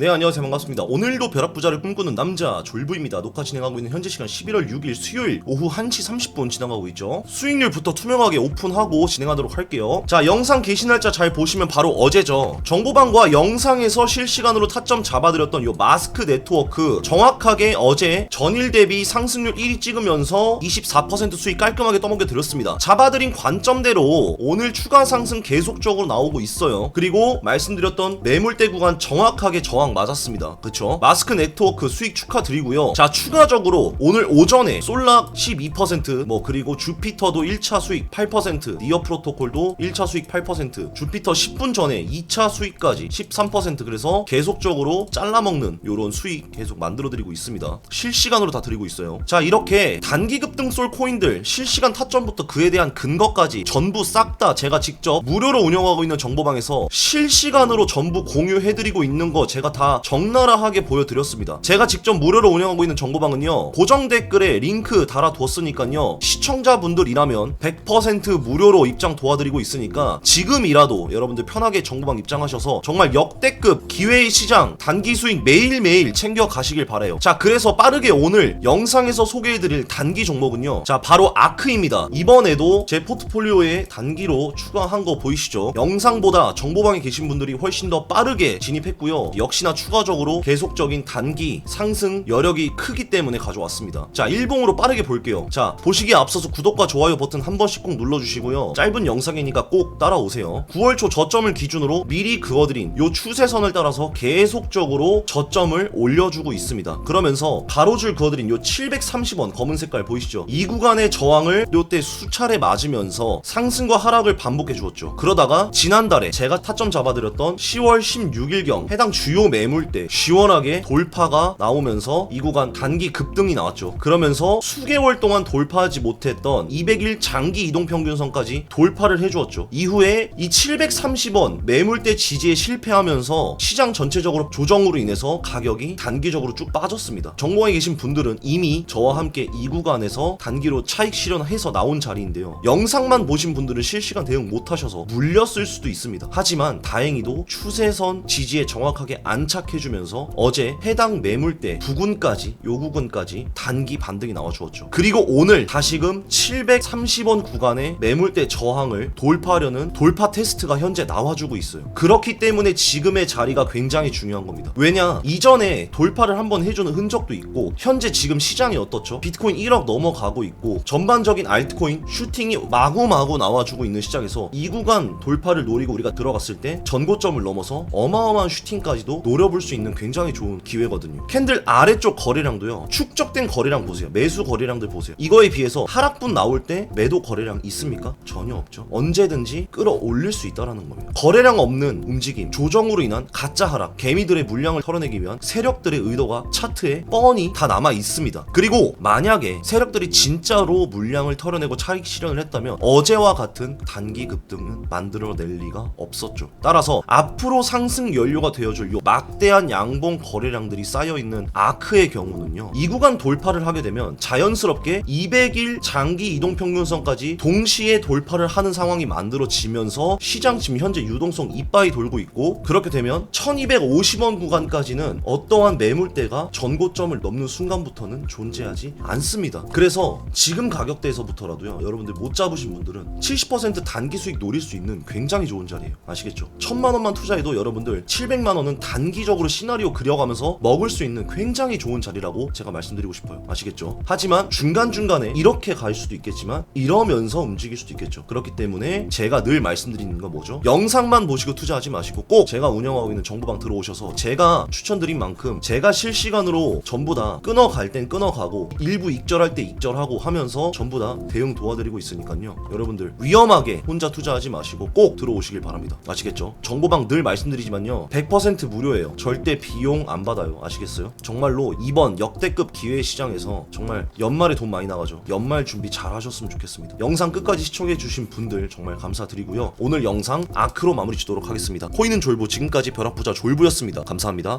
네 안녕하세요. 반갑습니다. 오늘도 벼락부자를 꿈꾸는 남자 졸부입니다. 녹화 진행하고 있는 현재 시간 11월 6일 수요일 오후 1시 30분 지나가고 있죠. 수익률부터 투명하게 오픈하고 진행하도록 할게요. 자 영상 게시 날짜 잘 보시면 바로 어제죠. 정보방과 영상에서 실시간으로 타점 잡아드렸던 요 마스크 네트워크 정확하게 어제 전일 대비 상승률 1위 찍으면서 24% 수익 깔끔하게 떠먹여 드렸습니다. 잡아드린 관점대로 오늘 추가 상승 계속적으로 나오고 있어요. 그리고 말씀드렸던 매물대 구간 정확하게 저항 맞았습니다. 그쵸? 마스크 네트워크 수익 축하드리고요. 자, 추가적으로 오늘 오전에 솔락 12%뭐 그리고 주피터도 1차 수익 8% 니어 프로토콜도 1차 수익 8% 주피터 10분 전에 2차 수익까지 13% 그래서 계속적으로 잘라먹는 요런 수익 계속 만들어드리고 있습니다. 실시간으로 다 드리고 있어요. 자, 이렇게 단기 급등 쏠 코인들 실시간 타점부터 그에 대한 근거까지 전부 싹 다 제가 직접 무료로 운영하고 있는 정보방에서 실시간으로 전부 공유해드리고 있는 거 제가 다 적나라하게 보여드렸습니다. 제가 직접 무료로 운영하고 있는 정보방은요 고정 댓글에 링크 달아두었으니까요 시청자분들이라면 100% 무료로 입장 도와드리고 있으니까 지금이라도 여러분들 편하게 정보방 입장하셔서 정말 역대급 기회의 시장 단기 수익 매일매일 챙겨 가시길 바래요. 자 그래서 빠르게 오늘 영상에서 소개해드릴 단기 종목은요 자 바로 아크입니다. 이번에도 제 포트폴리오에 단기로 추가한 거 보이시죠? 영상보다 정보방에 계신 분들이 훨씬 더 빠르게 진입했고요. 역시 나 추가적으로 계속적인 단기 상승 여력이 크기 때문에 가져왔습니다. 자, 일봉으로 빠르게 볼게요. 자, 보시기에 앞서서 구독과 좋아요 버튼 한 번씩 꼭 눌러주시고요. 짧은 영상이니까 꼭 따라오세요. 9월 초 저점을 기준으로 미리 그어드린 요 추세선을 따라서 계속적으로 저점을 올려주고 있습니다. 그러면서 가로줄 그어드린 요 730원 검은 색깔 보이시죠? 이 구간의 저항을 요때 수차례 맞으면서 상승과 하락을 반복해 주었죠. 그러다가 지난달에 제가 타점 잡아드렸던 10월 16일경 해당 주요 매물대 시원하게 돌파가 나오면서 이 구간 단기 급등이 나왔죠. 그러면서 수개월 동안 돌파하지 못했던 200일 장기 이동 평균선까지 돌파를 해주었죠. 이후에 이 730원 매물대 지지에 실패하면서 시장 전체적으로 조정으로 인해서 가격이 단기적으로 쭉 빠졌습니다. 정보에 계신 분들은 이미 저와 함께 이 구간에서 단기로 차익 실현해서 나온 자리인데요. 영상만 보신 분들은 실시간 대응 못하셔서 물렸을 수도 있습니다. 하지만 다행히도 추세선 지지에 정확하게 안 착해주면서 어제 해당 매물대 부근까지 요 구간까지 단기 반등이 나와주었죠. 그리고 오늘 다시금 730원 구간의 매물대 저항을 돌파하려는 돌파 테스트가 현재 나와주고 있어요. 그렇기 때문에 지금의 자리가 굉장히 중요한 겁니다. 왜냐 이전에 돌파를 한번 해주는 흔적도 있고 현재 지금 시장이 어떻죠? 비트코인 1억 넘어가고 있고 전반적인 알트코인 슈팅이 마구마구 나와주고 있는 시장에서 이 구간 돌파를 노리고 우리가 들어갔을 때 전고점을 넘어서 어마어마한 슈팅까지도 노려볼 수 있는 굉장히 좋은 기회거든요. 캔들 아래쪽 거래량도요. 축적된 거래량 보세요. 매수 거래량들 보세요. 이거에 비해서 하락분 나올 때 매도 거래량 있습니까? 전혀 없죠. 언제든지 끌어올릴 수 있다라는 겁니다. 거래량 없는 움직임, 조정으로 인한 가짜 하락, 개미들의 물량을 털어내기 위한 세력들의 의도가 차트에 뻔히 다 남아 있습니다. 그리고 만약에 세력들이 진짜로 물량을 털어내고 차익 실현을 했다면 어제와 같은 단기 급등은 만들어낼 리가 없었죠. 따라서 앞으로 상승 연료가 되어줄 요 막대한 양봉 거래량들이 쌓여 있는 아크의 경우는요. 이 구간 돌파를 하게 되면 자연스럽게 200일 장기 이동 평균선까지 동시에 돌파를 하는 상황이 만들어지면서 시장 지금 현재 유동성 이빠이 돌고 있고 그렇게 되면 1250원 구간까지는 어떠한 매물대가 전고점을 넘는 순간부터는 존재하지 않습니다. 그래서 지금 가격대에서부터라도요. 여러분들 못 잡으신 분들은 70% 단기 수익 노릴 수 있는 굉장히 좋은 자리예요. 아시겠죠? 천만 원만 투자해도 여러분들 700만 원은 단기 적으로 시나리오 그려가면서 먹을 수 있는 굉장히 좋은 자리라고 제가 말씀드리고 싶어요. 아시겠죠? 하지만 중간중간에 이렇게 갈 수도 있겠지만 이러면서 움직일 수도 있겠죠. 그렇기 때문에 제가 늘 말씀드리는 건 뭐죠? 영상만 보시고 투자하지 마시고 꼭 제가 운영하고 있는 정보방 들어오셔서 제가 추천드린 만큼 제가 실시간으로 전부 다 끊어갈 땐 끊어가고 일부 익절할 때 익절하고 하면서 전부 다 대응 도와드리고 있으니까요. 여러분들 위험하게 혼자 투자하지 마시고 꼭 들어오시길 바랍니다. 아시겠죠? 정보방 늘 말씀드리지만요. 100% 무료 예요. 절대 비용 안 받아요. 아시겠어요? 정말로 이번 역대급 기회 시장에서 정말 연말에 돈 많이 나가죠. 연말 준비 잘 하셨으면 좋겠습니다. 영상 끝까지 시청해 주신 분들 정말 감사드리고요. 오늘 영상 아크로 마무리 짓도록 하겠습니다. 코인은 졸부 지금까지 벼락부자 졸부였습니다. 감사합니다.